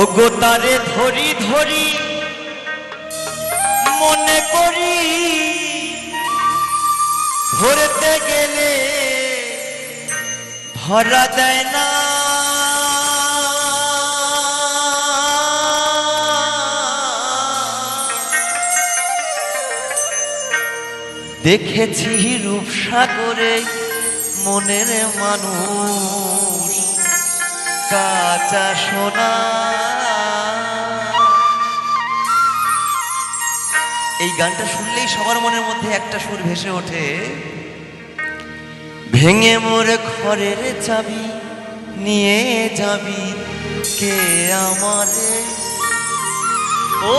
ও গো তারে ধরি ধরি, মনে করি ধরতে গেলে ধরা দেয় না। দেখেছি রূপসাগরে মনের মানুষ। কাঁচা সোনা। এই গানটা শুনলেই সবার মনের মধ্যে একটা সুর ভেসে ওঠে। ভেঙে মোর ঘরের চাবি, নিয়ে যাবি কে আমারে? ও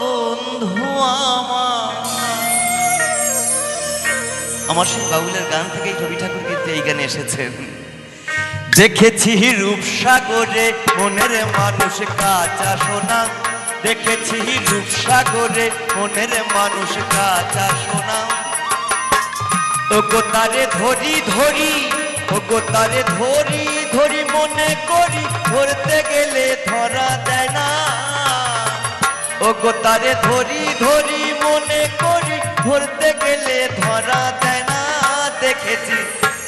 বন্ধু আমার। সেই বাউলের গান থেকেই রবি ঠাকুর কিন্তু এই গানে এসেছেন। দেখেছি রূপসাগরে মনের মানুষ কাঁচা সোনা। দেখেছি রূপসাগরে মনের মানুষ কাঁচা সোনা। ও গো তারে ধরি ধরি ও গো তারে ধরি ধরি মনে করি, ধরতে গেলে ধরা দেয় না। ও গো তারে ধরি ধরি মনে করি, ধরতে গেলে ধরা দেয় না। দেখেছি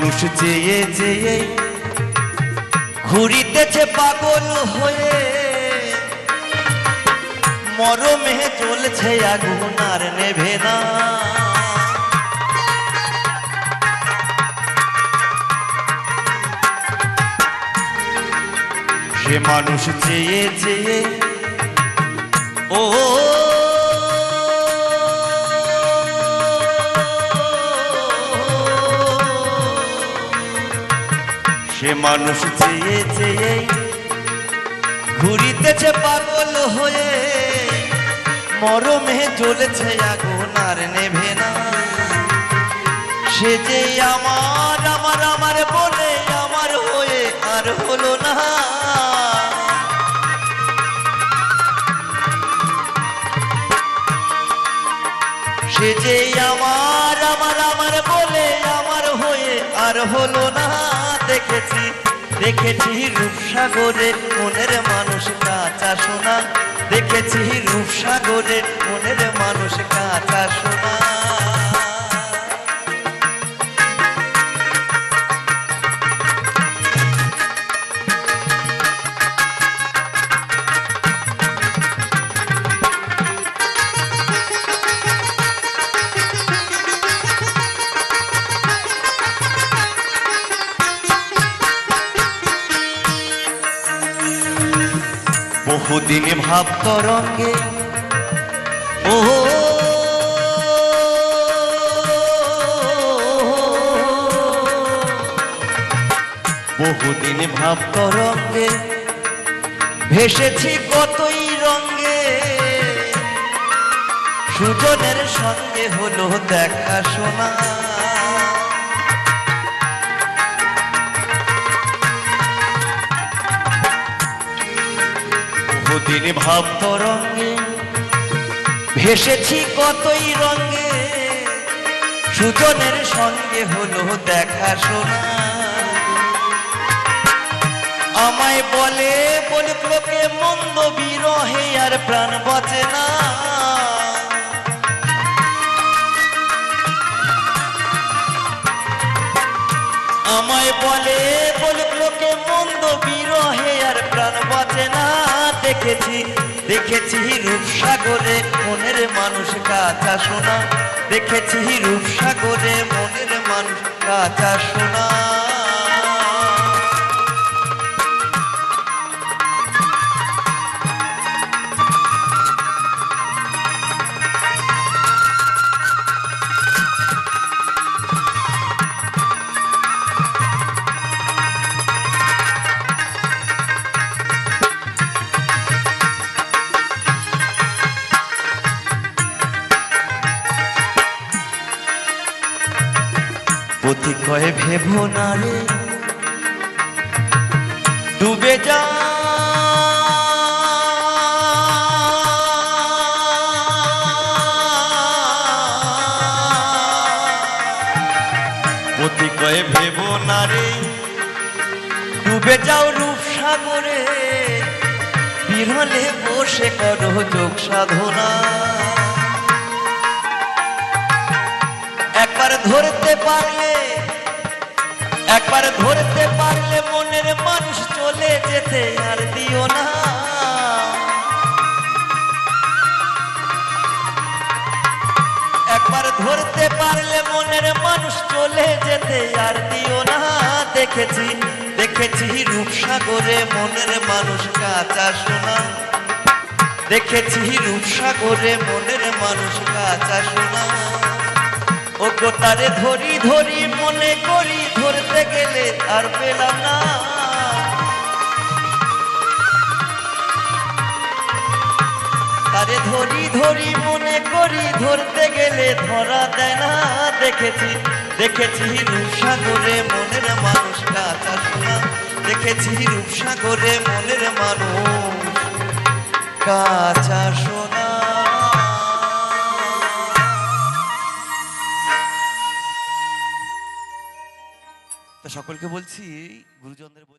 মানুষ চেয়ে চেয়ে ঘুরিতেছে পাগল হয়ে। মরমে চলছে আগুন আর নেভে না সে মানুষ চেয়ে চেয়ে ও সে মানুষ চেয়ে চেয়ে ঘুরিতেছে পাগল হয়ে, মরমে জ্বলেছে আগুন আর নেভে না। সে যে আমার সে যে আমার আমার আমার বলে আমার হয়ে আর হলো না। দেখেছি দেখেছি রূপসাগরের মনের মানুষ কাঁচা সোনা। দেখেছি রূপসাগরে বহুদিন ভাব তরঙ্গে। ও বহুদিন ভাব তরঙ্গে। ভেসেছি কতই রঙ্গে। সুজনের সঙ্গে হলো দেখা শোনা। বহুদিন ভাব তরঙ্গে, ভেসেছি কতই রঙ্গে। সুজনের সঙ্গে হলো দেখা শোনা। আমায় বলে বলে লোকে মন্দ বিরহে আর প্রাণ বাঁচে না। আমায় বলে বলে লোকে মন্দ বিরহে আর প্রাণ বাঁচে না। দেখেছি দেখেছি রূপসাগরে মনের মানুষ কাঁচা সোনা। দেখেছি রূপসাগরে মনের মানুষ কাঁচা সোনা। কয়ে ভেব না রে। ডুবে যা। পতি কয়ে ভেব না রে। ডুবে যাও রূপ সাগরে বিরলে বসে করো যোগ সাধনা। একবার ধরতে পারলে একবার ধরতে পারলে মনের মানুষ চলে যেতে আর দিও না। একবার ধরতে পারলে মনের মানুষ চলে যেতে আর দিও না। দেখেছি দেখেছি রূপসাগরে মনের মানুষ কাঁচা সোনা। দেখেছি রূপসাগরে মনের মানুষ কাঁচা সোনা। ও ধরি ধরি, মনে করি, ধরতে গেলে আর পেলাম না। তারে ধরি ধরি, মনে করি, ধরতে গেলে ধরা দেয় না। দেখেছি দেখেছি রূপসাগরে মনের মানুষ কাঁচা সোনা। দেখেছি রূপসাগরে মনের মানুষ কাঁচা সোনা। সকলকে বলছি গুরুজনদের বল-